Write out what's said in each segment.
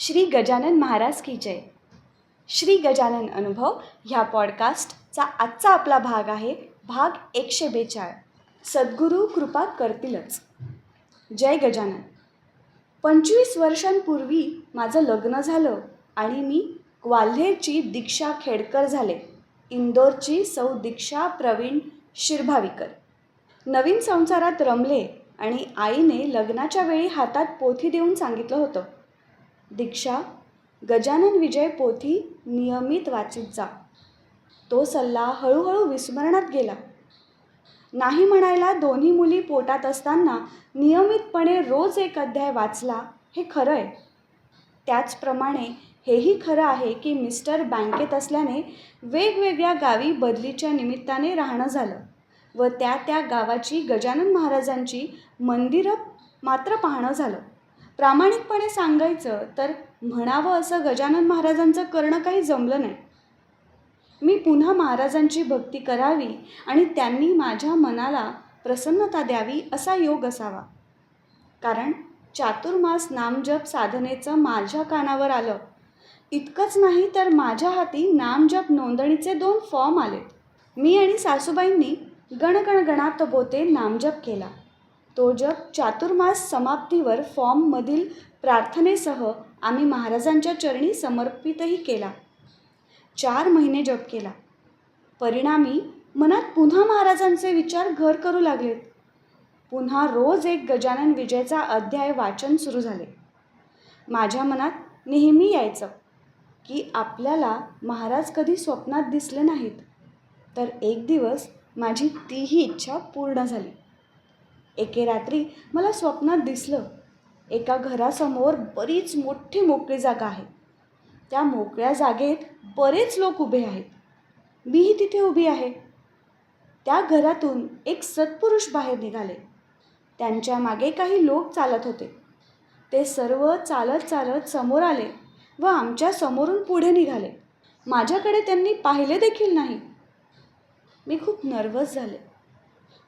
श्री गजानन महाराज की जय. श्री गजानन अनुभव ह्या पॉडकास्टचा आजचा आपला भाग आहे भाग एकशे बेचाळ. सद्गुरू कृपा करतीलच. जय गजानन. पंचवीस वर्षांपूर्वी माझं लग्न झालं आणि मी ग्वाल्हेरची दीक्षा खेडकर झाले. इंदोरची सौ दीक्षा प्रवीण शिरभाविकर. नवीन संसारात रमले आणि आईने लग्नाच्या वेळी हातात पोथी देऊन सांगितलं होतं. दीक्षा गजानन विजय पोथी नियमित वाचित जा. तो सल्ला हळूहळू विस्मरणात गेला. नाही म्हणायला दोन्ही मुली पोटात असताना नियमितपणे रोज एक अध्याय वाचला हे खरं आहे. त्याचप्रमाणे हेही खरं आहे की मिस्टर बँकेत असल्याने वेगवेगळ्या गावी बदलीच्या निमित्ताने राहणं झालं व त्या त्या गावाची गजानन महाराजांची मंदिरं मात्र पाहणं झालं. प्रामाणिकपणे सांगायचं तर म्हणावं असं गजानन महाराजांचं करणं काही जमलं नाही. मी पुन्हा महाराजांची भक्ती करावी आणि त्यांनी माझ्या मनाला प्रसन्नता द्यावी असा योग असावा. कारण चातुर्मास नामजप साधनेचं माझ्या कानावर आलं. इतकंच नाही तर माझ्या हाती नामजप नोंदणीचे दोन फॉर्म आले मी आणि सासूबाईंनी गणगणगणात बोते नामजप केला. तो जप चातुर्मास समाप्तीवर फॉर्ममधील प्रार्थनेसह आम्ही महाराजांच्या चरणी समर्पितही केला. चार महिने जप केला. परिणामी मनात पुन्हा महाराजांचे विचार घर करू लागलेत. पुन्हा रोज एक गजानन विजयचा अध्याय वाचन सुरू झाले. माझ्या मनात नेहमी यायचं की आपल्याला महाराज कधी स्वप्नात दिसले नाहीत. तर एक दिवस माझी तीही इच्छा पूर्ण झाली. एके रात्री मला स्वप्नात दिसलं एका घरासमोर बरीच मोठी मोकळी जागा आहे. त्या मोकळ्या जागेत बरेच लोक उभे आहेत. मीही तिथे उभी आहे. त्या घरातून एक सत्पुरुष बाहेर निघाले. त्यांच्या मागे काही लोक चालत होते. ते सर्व चालत चालत समोर आले व आमच्या समोरून पुढे निघाले. माझ्याकडे त्यांनी पाहिले देखील नाही. मी खूप नर्वस झाले.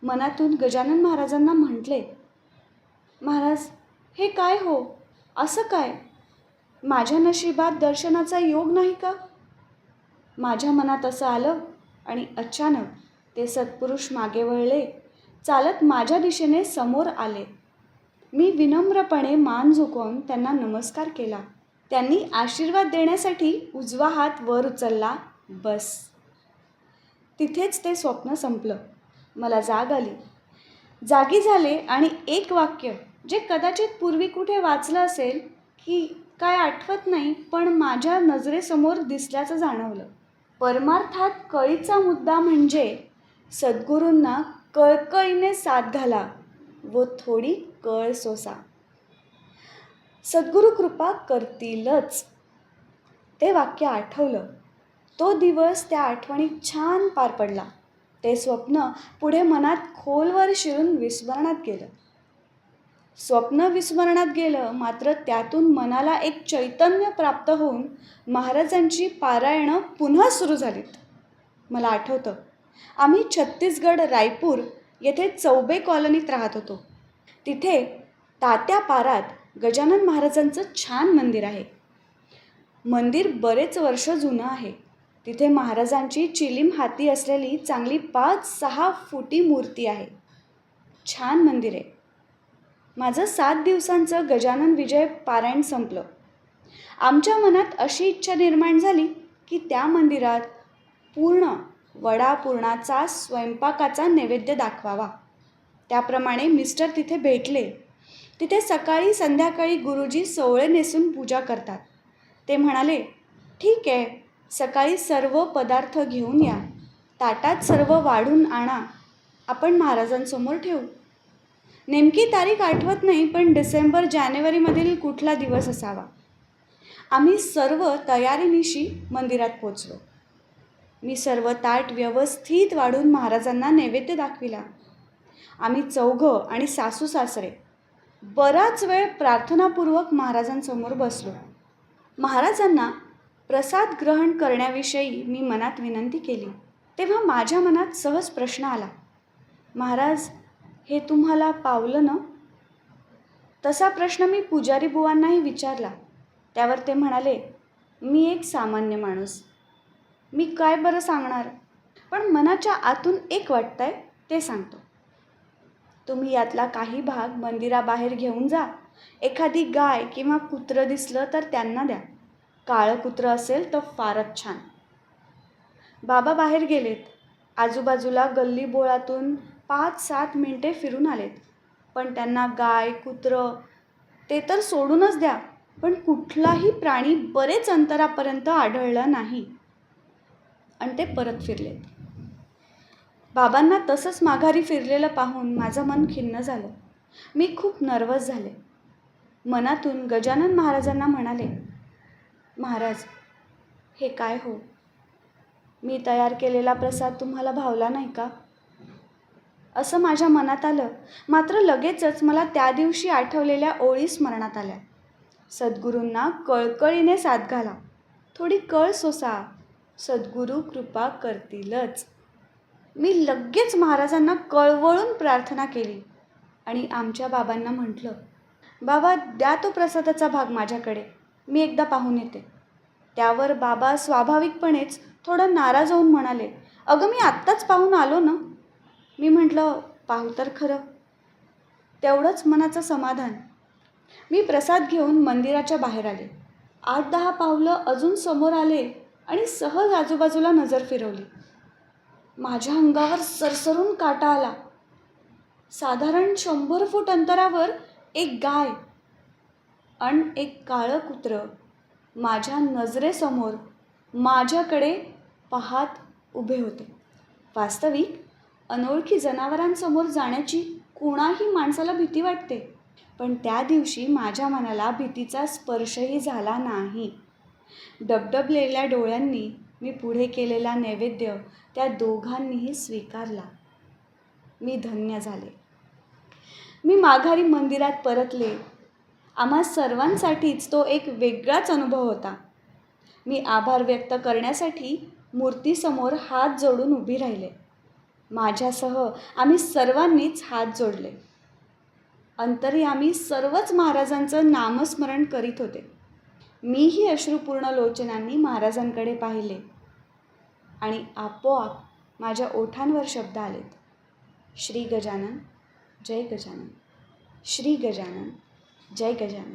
मनातून गजानन महाराजांना म्हटले महाराज हे काय हो? असं काय? माझ्या नशिबात दर्शनाचा योग नाही का? माझ्या मनात असं आलं आणि अचानक ते सत्पुरुष मागे वळले. चालत माझ्या दिशेने समोर आले. मी विनम्रपणे मान झुकवून त्यांना नमस्कार केला. त्यांनी आशीर्वाद देण्यासाठी उजवा हात वर उचलला. बस. तिथेच ते स्वप्न संपलं. मला जाग आली. जागी झाले आणि एक वाक्य जे कदाचित पूर्वी कुठे वाचलं असेल की काय आठवत नाही पण माझ्या नजरेसमोर दिसल्याचं जाणवलं. परमार्थात कळीचा मुद्दा म्हणजे सद्गुरूंना कळकळीने साथ घाला व थोडी कळ सोसा. सद्गुरू कृपा करतीलच. ते वाक्य आठवलं. तो दिवस त्या आठवणीत छान पार पडला. ते स्वप्न पुढे मनात खोलवर शिरून विस्मरणात गेलं. स्वप्न विस्मरणात गेलं मात्र त्यातून मनाला एक चैतन्य प्राप्त होऊन महाराजांची पारायणं पुन्हा सुरू झालीत. मला आठवतं आम्ही छत्तीसगड रायपूर येथे चौबे कॉलनीत राहत होतो. तिथे तात्या पारात गजानन महाराजांचं छान मंदिर आहे. मंदिर बरेच वर्ष जुनं आहे. तिथे महाराजांची चिलीम हाती असलेली चांगली पाच सहा फुटी मूर्ती आहे. छान मंदिर आहे. माझं सात दिवसांचं गजानन विजय पारायण संपलं. आमच्या मनात अशी इच्छा निर्माण झाली की त्या मंदिरात पूर्ण वडापूर्णाचा स्वयंपाकाचा नैवेद्य दाखवावा. त्याप्रमाणे मिस्टर तिथे भेटले. तिथे सकाळी संध्याकाळी गुरुजी सोवळे नेसून पूजा करतात. ते म्हणाले ठीक आहे. सकाळी सर्व पदार्थ घेऊन या. ताटात सर्व वाढून आणा. आपण महाराजांसमोर ठेवू. नेमकी तारीख आठवत नाही पण डिसेंबर जानेवारीमधील कुठला दिवस असावा? आम्ही सर्व तयारीनिशी मंदिरात पोचलो. मी सर्व ताट व्यवस्थित वाढून महाराजांना नैवेद्य दाखविला. आम्ही चौघं आणि सासू सासरे बराच वेळ प्रार्थनापूर्वक महाराजांसमोर बसलो. महाराजांना प्रसाद ग्रहण करण्याविषयी मी मनात विनंती केली. तेव्हा माझ्या मनात सहज प्रश्न आला महाराज हे तुम्हाला पावलं ना? तसा प्रश्न मी पुजारी बुवांनाही विचारला. त्यावर ते म्हणाले मी एक सामान्य माणूस. मी काय बरं सांगणार? पण मनाच्या आतून एक वाटतंय ते सांगतो. तुम्ही यातला काही भाग मंदिराबाहेर घेऊन जा. एखादी गाय किंवा कुत्रं दिसलं तर त्यांना द्या. काळं कुत्रं असेल तर फारच छान. बाबा बाहेर गेलेत. आजूबाजूला गल्ली बोळातून पाच सात मिनटे फिरून आलेत. पण त्यांना गाय कुत्रं ते तर सोडूनच द्या. पण कुठलाही प्राणी बरेच अंतरापर्यंत आढळला नाही. आणि ते परत फिरलेत. बाबांना तसंच माघारी फिरलेलं पाहून माझं मन खिन्न झालं. मी खूप नर्वस झाले. मनातून गजानन महाराजांना म्हणाले महाराज हे काय हो? मी तयार केलेला प्रसाद तुम्हाला भावला नाही का? असं माझ्या मनात आलं. मात्र लगेचच मला त्या दिवशी आठवलेल्या ओळी स्मरणात आल्या. सद्गुरूंना कळकळीने साथ घाला. थोडी कळ सोसा. सद्गुरू कृपा करतीलच. मी लगेच महाराजांना कळवळून प्रार्थना केली आणि आमच्या बाबांना म्हटलं बाबा द्या तो प्रसादाचा भाग माझ्याकडे. मी एकदा पाहून येते. त्यावर बाबा स्वाभाविकपणेच थोडं नाराज होऊन म्हणाले अगं मी आत्ताच पाहून आलो ना. मी म्हटलं पाहू तर खरं. तेवढंच मनाचं समाधान. मी प्रसाद घेऊन मंदिराच्या बाहेर आले. आठ दहा पावलं अजून समोर आले आणि सहज आजूबाजूला नजर फिरवली. माझ्या अंगावर सरसरून काटा आला. साधारण शंभर फूट अंतरावर एक गाय आणि एक काळं कुत्रं माझ्या नजरेसमोर माझ्याकडे पाहात उभे होते. वास्तविक अनोळखी जनावरांसमोर जाण्याची कुणाही माणसाला भीती वाटते. पण त्या दिवशी माझ्या मनाला भीतीचा स्पर्शही झाला नाही. डबडबलेल्या डोळ्यांनी मी पुढे केलेला नैवेद्य त्या दोघांनीही स्वीकारला. मी धन्य झाले. मी माघारी मंदिरात परतले. आम्हा सर्वांसाठीच तो एक वेगळाच अनुभव होता. मी आभार व्यक्त करण्यासाठी मूर्तीसमोर हात जोडून उभी राहिले. माझ्यासह आम्ही सर्वांनीच हात जोडले. अंतरी आम्ही सर्वच महाराजांचं नामस्मरण करीत होते. मीही अश्रुपूर्ण लोचनांनी महाराजांकडे पाहिले. आणि आपोआप माझ्या ओठांवर शब्द आलेत. श्री गजानन जय गजानन. श्री गजानन. जय गजानन.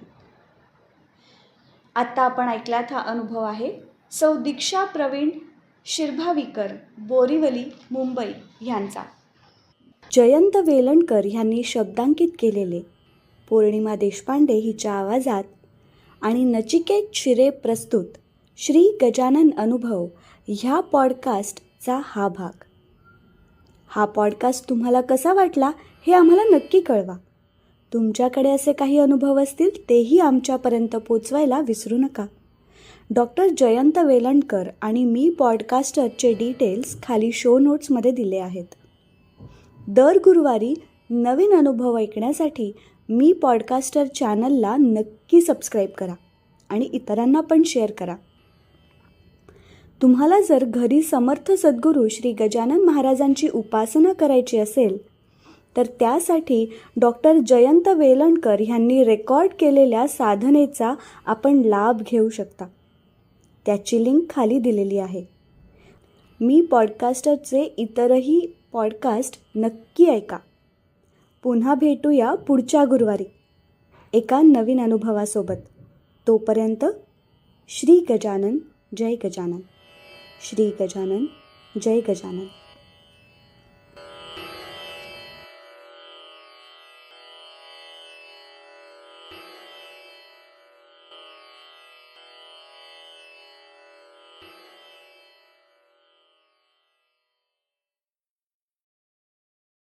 आत्ता आपण ऐकलात हा अनुभव आहे. सौ दीक्षा प्रवीण शिरभावीकर बोरिवली मुंबई ह्यांचा जयंत वेलणकर ह्यांनी शब्दांकित केलेले. पौर्णिमा देशपांडे हिच्या आवाजात आणि नचिकेत शिरे प्रस्तुत श्री गजानन अनुभव ह्या पॉडकास्टचा हा भाग. हा पॉडकास्ट तुम्हाला कसा वाटला हे आम्हाला नक्की कळवा. तुमच्याकडे असे काही अनुभव असतील तेही आमच्यापर्यंत पोचवायला विसरू नका. डॉक्टर जयंत वेलणकर आणि मी पॉडकास्टरचे डिटेल्स खाली शो नोट्समध्ये दिले आहेत. दर गुरुवारी नवीन अनुभव ऐकण्यासाठी मी पॉडकास्टर चॅनलला नक्की सबस्क्राईब करा आणि इतरांना पण शेअर करा. तुम्हाला जर घरी समर्थ सद्गुरू श्री गजानन महाराजांची उपासना करायची असेल तर त्यासाठी डॉक्टर जयंत वेलणकर ह्यांनी रेकॉर्ड केलेल्या साधनेचा आपण लाभ घेऊ शकता. त्याची लिंक खाली दिलेली आहे. मी पॉडकास्टरचे इतरही पॉडकास्ट नक्की ऐका. पुन्हा भेटूया पुढच्या गुरुवारी. एका नवीन अनुभवासोबत. तोपर्यंत श्री गजानन जय गजानन. श्री गजानन जय गजानन.